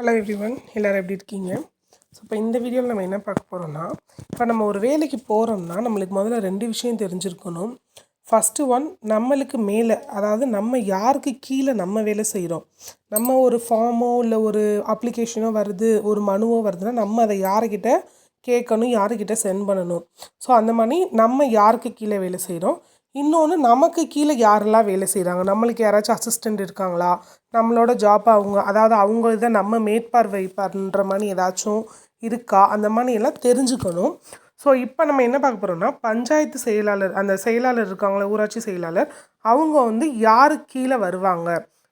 Hello every one எல்லோரும் எப்படி இருக்கீங்க? ஸோ இப்போ இந்த வீடியோவில் நம்ம என்ன பார்க்க போகிறோம்னா இப்போ நம்ம ஒரு வேலைக்கு போகிறோம்னா நம்மளுக்கு முதல்ல ரெண்டு விஷயம் தெரிஞ்சிருக்கணும். ஃபஸ்ட்டு ஒன் நம்மளுக்கு மேலே அதாவது நம்ம யாருக்கு கீழே நம்ம வேலை செய்கிறோம் நம்ம ஒரு ஃபார்மோ இல்லை ஒரு அப்ளிகேஷனோ வருது ஒரு மனுவோ வருதுன்னா நம்ம அதை யாருக்கிட்ட கேட்கணும் யாருக்கிட்ட சென்ட் பண்ணணும்? ஸோ அந்த மாதிரி நம்ம யாருக்கு கீழே வேலை செய்கிறோம் இன்னொன்று நமக்கு கீழே யாரெல்லாம் வேலை செய்கிறாங்க நம்மளுக்கு யாராச்சும் அசிஸ்டண்ட் இருக்காங்களா? நம்மளோட ஜாப் அவங்க அதாவது அவங்க இதை நம்ம மேற்பார்வை பண்ணுற மாதிரி ஏதாச்சும் இருக்கா? அந்த மாதிரி எல்லாம் தெரிஞ்சுக்கணும். ஸோ இப்போ நம்ம என்ன பார்க்க போகிறோம்னா பஞ்சாயத்து செயலாளர் அந்த செயலாளர் இருக்காங்களே ஊராட்சி செயலாளர் அவங்க வந்து யாரு கீழே வருவாங்க?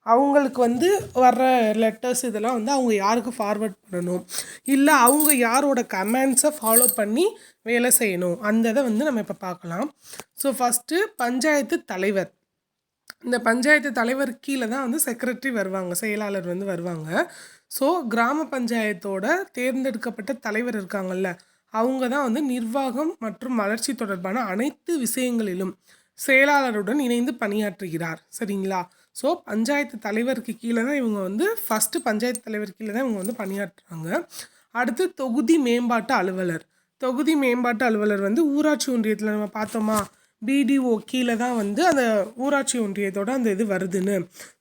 அவங்களுக்கு வந்து வர்ற லெட்டர்ஸ் இதெல்லாம் வந்து அவங்க யாருக்கு ஃபார்வர்ட் பண்ணணும்? இல்லை அவங்க யாரோட கமெண்ட்ஸை ஃபாலோ பண்ணி வேலை செய்யணும். அந்த இதை வந்து நம்ம இப்போ பார்க்கலாம். ஸோ ஃபஸ்ட்டு பஞ்சாயத்து தலைவர். இந்த பஞ்சாயத்து தலைவர் கீழே தான் வந்து செக்ரட்டரி வருவாங்க. செயலாளர் வந்து வருவாங்க. ஸோ கிராம பஞ்சாயத்தோட தேர்ந்தெடுக்கப்பட்ட தலைவர் இருக்காங்கல்ல அவங்க தான் வந்து நிர்வாகம் மற்றும் வளர்ச்சி தொடர்பான அனைத்து விஷயங்களிலும் செயலாளருடன் இணைந்து பணியாற்றுகிறார். சரிங்களா? ஸோ பஞ்சாயத்து தலைவருக்கு கீழே தான் இவங்க வந்து ஃபஸ்ட்டு பஞ்சாயத்து தலைவர் கீழே தான் இவங்க வந்து பணியாற்றுறாங்க. அடுத்து தொகுதி மேம்பாட்டு அலுவலர். தொகுதி மேம்பாட்டு அலுவலர் வந்து ஊராட்சி ஒன்றியத்தில் நம்ம பார்த்தோமா பிடிஓ கீழே தான் வந்து அந்த ஊராட்சி ஒன்றியத்தோட அந்த இது வருதுன்னு.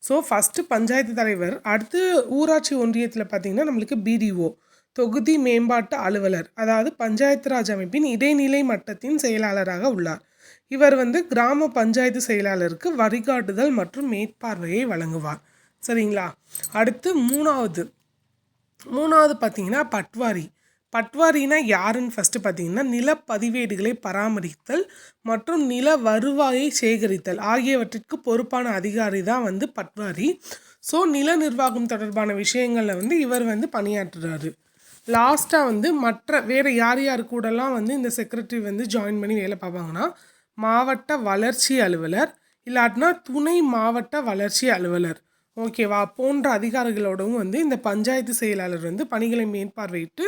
ஸோ ஃபஸ்ட்டு பஞ்சாயத்து தலைவர் அடுத்து ஊராட்சி ஒன்றியத்தில் பார்த்திங்கன்னா நம்மளுக்கு பிடிஓ தொகுதி மேம்பாட்டு அலுவலர். அதாவது பஞ்சாயத்து ராஜ் அமைப்பின் இடைநிலை மட்டத்தின் செயலாளராக உள்ளார். இவர் வந்து கிராம பஞ்சாயத்து செயலாளருக்கு வழிகாட்டுதல் மற்றும் மேற்பார்வையை வழங்குவார். சரிங்களா? அடுத்து மூணாவது. மூணாவது பார்த்தீங்கன்னா பட்வாரி. பட்வாரினா யாருன்னு ஃபஸ்ட்டு பார்த்தீங்கன்னா நிலப்பதிவேடுகளை பராமரித்தல் மற்றும் நில வருவாயை சேகரித்தல் ஆகியவற்றிற்கு பொறுப்பான அதிகாரி தான் வந்து பட்வாரி. ஸோ நில நிர்வாகம் தொடர்பான விஷயங்களில் வந்து இவர் வந்து பணியாற்றுறாரு. லாஸ்ட்டாக வந்து மற்ற வேறு யார் யார் கூடலாம் வந்து இந்த செக்ரட்டரி வந்து ஜாயின் பண்ணி வேலை பார்ப்பாங்கன்னா மாவட்ட வளர்ச்சி அலுவலர் இல்லாட்டினா துணை மாவட்ட வளர்ச்சி அலுவலர். ஓகேவா போன்ற அதிகாரிகளோடவும் வந்து இந்த பஞ்சாயத்து செயலாளர் வந்து பணிகளை மேற்பார்வையிட்டு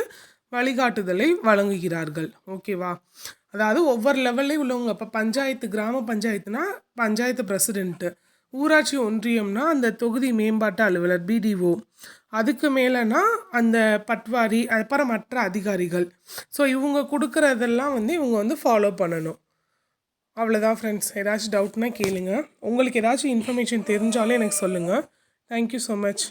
வழிகாட்டுதலை வழங்குகிறார்கள். ஓகேவா அதாவது ஒவ்வொரு லெவல்லையும் உள்ளவங்க இப்போ பஞ்சாயத்து கிராம பஞ்சாயத்துனா பஞ்சாயத்து பிரசிடென்ட்டு ஊராட்சி ஒன்றியம்னா அந்த தொகுதி மேம்பாட்டு அலுவலர் பிடிஓ அதுக்கு மேலேனா அந்த பட்வாரி அப்புறம் மற்ற அதிகாரிகள். ஸோ இவங்க கொடுக்குறதெல்லாம் வந்து இவங்க வந்து ஃபாலோ பண்ணணும். அவ்வளோதான் ஃப்ரெண்ட்ஸ் ஏதாச்சும் டவுட்னா கேளுங்க. உங்களுக்கு ஏதாச்சும் இன்ஃபர்மேஷன் தெரிஞ்சாலும் எனக்கு சொல்லுங்கள் தேங்க்யூ ஸோ மச்